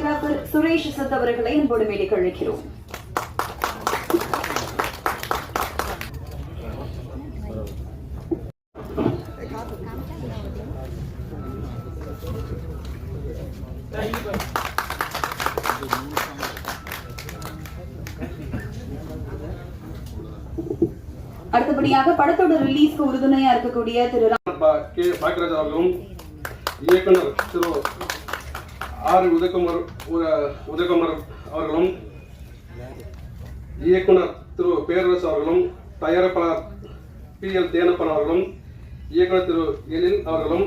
Doctor Suresh சத் அவர்களை அன்போடு மேடைக்கு அடுத்தபடியாக படத்தோட ரிலீஸ்க்கு உறுதுணையா இருக்கக்கூடிய திரு கே பாக்கியராஜ் அவர்களும் இயக்குனர் திரு ஆர் உதயகுமார் உ- உதயகுமார் அவர்களும் இயக்குனர் திரு பேரரசு அவர்களும் தயாரிப்பாளர் பி எல் தேனப்பன் அவர்களும் இயக்குனர் திரு எழில் அவர்களும்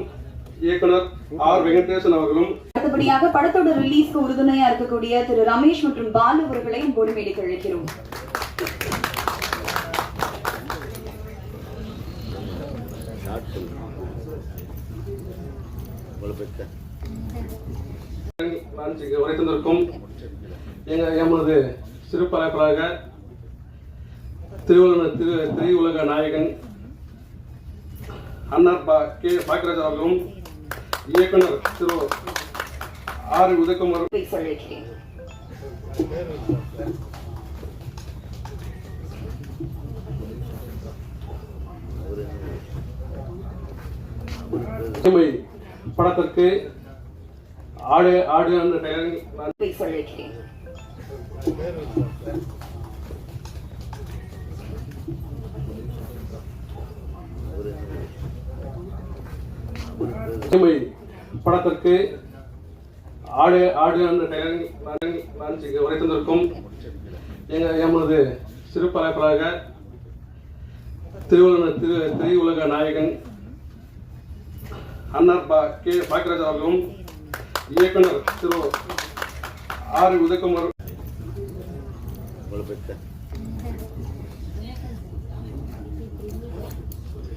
இயக்குனர் ஆர் வெங்கடேசன் அவர்களும். அடுத்தபடியாக படத்தோட ரிலீஸ்க்கு உறுதுணையா இருக்கக்கூடிய திரு ரமேஷ் மற்றும் பாலு அவர்களை அன்போடு மேடைக்கு அழைக்கிறோம். லான்ச்சுக்கு உரை தந்திருக்கும் எமது சிறு பரப்பராக திருவுலக திரு திரையுலக நாயகன் அன்னார் பா கே பாக்கியராஜ் அவர்களும் இயக்குனர் திரு ஆர் உதயகுமார். இமை படத்திற்கு ஆடு ஆடு பேச அழைக்கிறேன் இமை படத்திற்கு ஆடு ஆடு நான் லான்ச்சுக்கு உரை தந்திருக்கும் எங்க எமது சிறு பரப்பராக திருவுலக திரு திரையுலக நாயகன் அன்னார் பா கே பாக்கியராஜ் அவர்களும் இயக்குனர் திரு ஆர் உதயகுமார்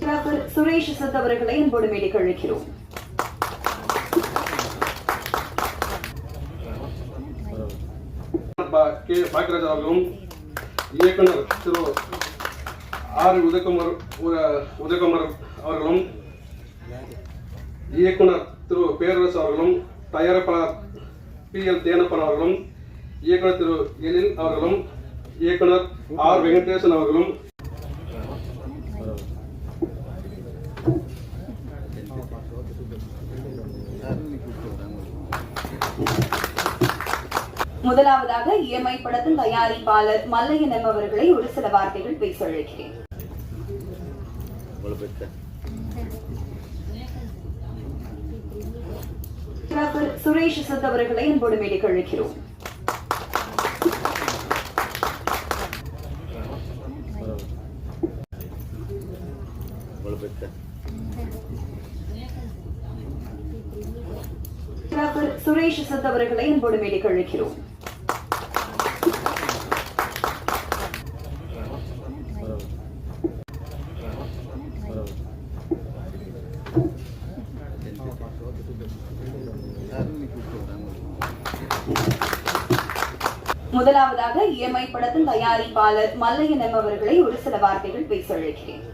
டாக்டர் சுரேஷ் சத் அவர்களை அன்போடு மேடைக்கு அழைக்கிறோம் பா கே பாக்கியராஜ் அவர்களும் இயக்குனர் திரு ஆர் உதயகுமார் உ- உதயகுமார் அவர்களும் இயக்குனர் திரு பேரரசு அவர்களும் தயாரிப்பாளர் பி. எல். தேனப்பன் அவர்களும் இயக்குனர் திரு எழில் அவர்களும் இயக்குனர் ஆர். வெங்கடேசன் அவர்களும். முதலாவதாக இஎம்ஐ படத்தின் தயாரிப்பாளர் மல்லையன் எம் அவர்களை ஒரு சில வார்த்தைகள் பேச அழைக்கிறேன். சுரேஷ் சத் அவர்களை அன்போடு மேடைக்கு அழைக்கிறோம் சுரேஷ் சத் அவர்களை அன்போடு மேடைக்கு அழைக்கிறோம் முதலாவதாக இஎம்ஐ படத்தின் தயாரிப்பாளர் மல்லையன் எம் அவர்களை ஒரு சில வார்த்தைகள் பேச அழைக்கிறேன்.